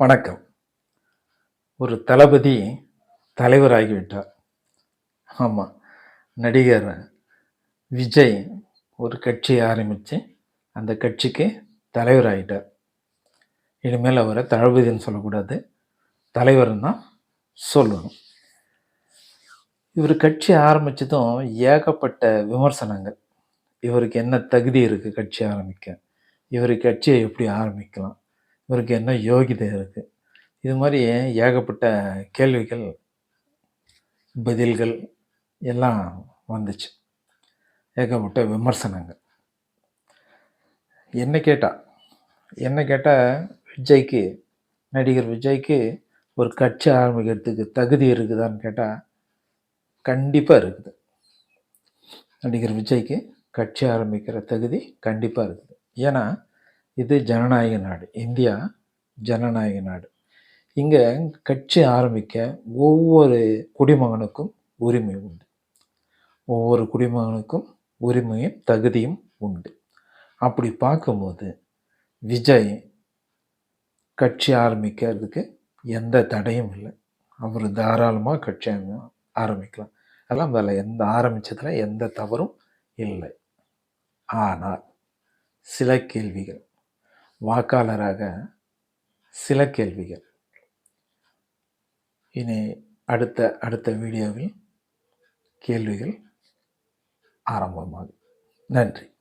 வணக்கம். ஒரு தளபதி தலைவராகிவிட்டார். ஆமாம் நடிகர் விஜய் ஒரு கட்சியை ஆரம்பித்து அந்த கட்சிக்கு தலைவராகிட்டார் இனிமேல் அவரை தளபதின்னு சொல்லக்கூடாது தலைவர்னு தான் சொல்லணும். இவர் கட்சி ஆரம்பித்ததும் ஏகப்பட்ட விமர்சனங்கள். இவருக்கு என்ன தகுதி இருக்குது கட்சி ஆரம்பிக்க? இவர் கட்சியை எப்படி ஆரம்பிக்கலாம்? இவருக்கு என்ன யோகிதை இருக்குது இது மாதிரி ஏகப்பட்ட கேள்விகள் பதில்கள் எல்லாம் வந்துச்சு. ஏகப்பட்ட விமர்சனங்கள். என்ன கேட்டால் என்ன கேட்டால் விஜய்க்கு நடிகர் விஜய்க்கு ஒரு கட்சி ஆரம்பிக்கிறதுக்கு தகுதி இருக்குதான்னு கேட்டால் கண்டிப்பாக இருக்குது. நடிகர் விஜய்க்கு கட்சி ஆரம்பிக்கிற தகுதி கண்டிப்பாக இருக்குது. ஏன்னா இது ஜனநாயக நாடு இந்தியா ஜனநாயக நாடு. இங்கே கட்சி ஆரம்பிக்க ஒவ்வொரு குடிமகனுக்கும் உரிமை உண்டு. ஒவ்வொரு குடிமகனுக்கும் உரிமையும் தகுதியும் உண்டு. அப்படி பார்க்கும்போது விஜய் கட்சி ஆரம்பிக்கிறதுக்கு எந்த தடையும் இல்லை. அவர் தாராளமாக கட்சி ஆரம்பிக்கலாம். அதெல்லாம் அதில் எந்த ஆரம்பித்ததில் எந்த தவறும் இல்லை. ஆனால் சில கேள்விகள். வாக்காளராக சில கேள்விகள். இனி அடுத்த அடுத்த வீடியோவில் கேள்விகள் ஆரம்பமாகும். நன்றி.